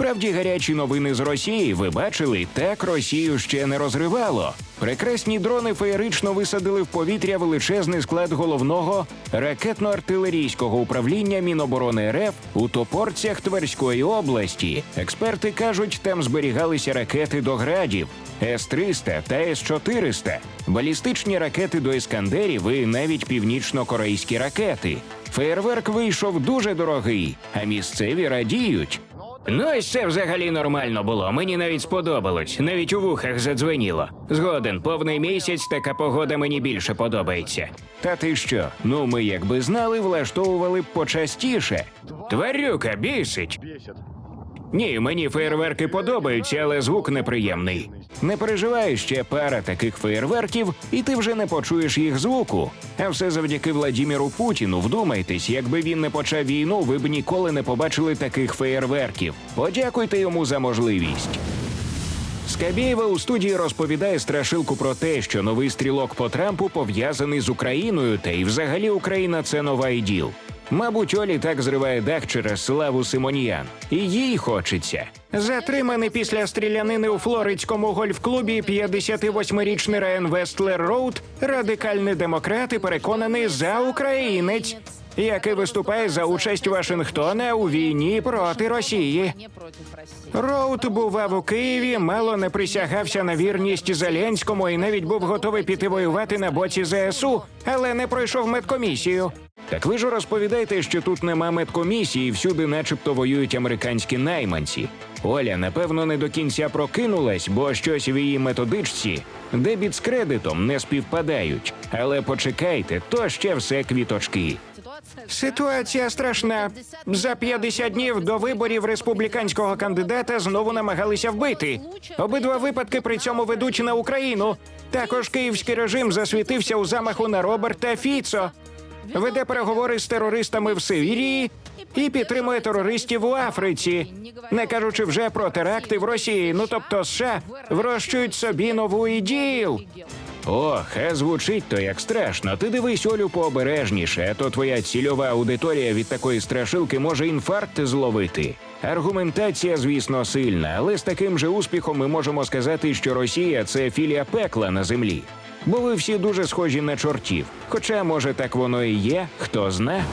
Справді гарячі новини з Росії. Ви бачили, так Росію ще не розривало. Прекрасні дрони феєрично висадили в повітря величезний склад головного ракетно-артилерійського управління Міноборони РФ у топорцях Тверської області. Експерти кажуть, там зберігалися ракети до градів С-300 та С-400, балістичні ракети до іскандерів і навіть північно-корейські ракети. Феєрверк вийшов дуже дорогий, а місцеві радіють. Ну, і це взагалі нормально було. Мені навіть сподобалось, навіть у вухах задзвеніло. Згоден, повний місяць, така погода мені більше подобається. Та ти що? Ну, ми якби знали, влаштовували б почастіше. Тварюка бісить. Ні, мені феєрверки подобаються, але звук неприємний. Не переживай ще пара таких феєрверків, і ти вже не почуєш їх звуку. А все завдяки Владіміру Путіну. Вдумайтесь, якби він не почав війну, ви б ніколи не побачили таких феєрверків. Подякуйте йому за можливість. Скабєєва у студії розповідає страшилку про те, що новий стрілок по Трампу пов'язаний з Україною, та й взагалі Україна це нова іділ. Мабуть, Олі так зриває дах через славу Симоніян, і їй хочеться. Затриманий після стрілянини у флоридському гольф-клубі 58-річний Райан Вестлер Роуд, радикальний демократ і переконаний за українець, який виступає за участь Вашингтона у війні проти Росії. Роуд бував у Києві, мало не присягався на вірність Зеленському і навіть був готовий піти воювати на боці ЗСУ, але не пройшов медкомісію. Так ви ж розповідаєте, що тут нема медкомісії, всюди, начебто, воюють американські найманці. Оля, напевно, не до кінця прокинулась, бо щось в її методичці дебіт з кредитом не співпадають. Але почекайте, то ще все квіточки. Ситуація страшна. За 50 днів до виборів республіканського кандидата знову намагалися вбити. Обидва випадки при цьому ведуть на Україну. Також київський режим засвітився у замаху на Роберта Фіцо. Веде переговори з терористами в Сирії і підтримує терористів у Африці, не кажучи вже про теракти в Росії. Ну тобто США врощують собі нову ідію. Ох, а звучить то як страшно. Ти дивись Олю пообережніше, а то твоя цільова аудиторія від такої страшилки може інфаркт зловити. Аргументація, звісно, сильна, але з таким же успіхом ми можемо сказати, що Росія це філія пекла на землі. Бо ви всі дуже схожі на чортів. Хоча, може, так воно і є, хто зна.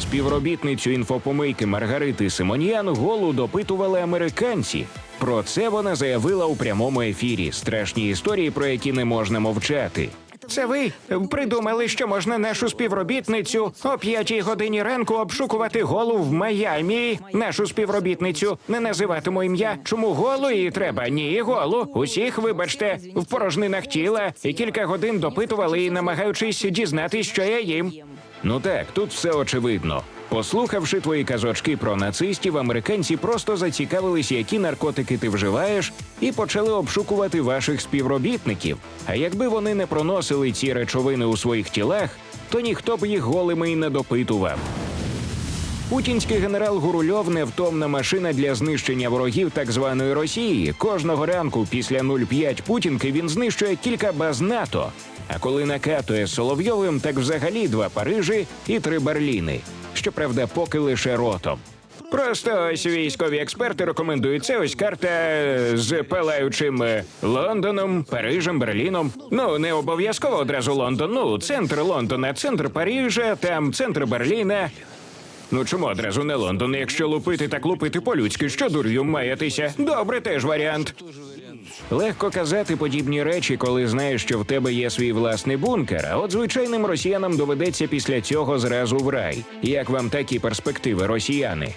Співробітницю інфопомийки Маргарити Симоньян голу допитували американці. Про це вона заявила у прямому ефірі. Страшні історії, про які не можна мовчати. Це ви придумали, що можна нашу співробітницю о п'ятій годині ранку обшукувати голу в Майамі. Нашу співробітницю не називатиму ім'я. Чому голу її треба? Ні, голу. Усіх, вибачте, в порожнинах тіла і кілька годин допитували її, намагаючись дізнатись, що я їм. Ну так, тут все очевидно. Послухавши твої казочки про нацистів, американці просто зацікавились, які наркотики ти вживаєш, і почали обшукувати ваших співробітників. А якби вони не проносили ці речовини у своїх тілах, то ніхто б їх голими й не допитував. Путінський генерал Гурульов невтомна машина для знищення ворогів так званої Росії. Кожного ранку після 05 Путінки він знищує кілька баз НАТО. А коли накатує Соловйовим, так взагалі два Парижі і три Берліни. Щоправда, поки лише ротом. Просто ось військові експерти рекомендують це ось карта з палаючим е, Лондоном, Парижем, Берліном. Ну не обов'язково одразу Лондон. Ну, центр Лондона, центр Парижа, там центр Берліна. Ну чому одразу не Лондон? Якщо лупити, так лупити по-людськи, що дур'ю маятися? Добре, теж варіант. Легко казати подібні речі, коли знаєш, що в тебе є свій власний бункер. А от звичайним росіянам доведеться після цього зразу в рай. Як вам такі перспективи, росіяни?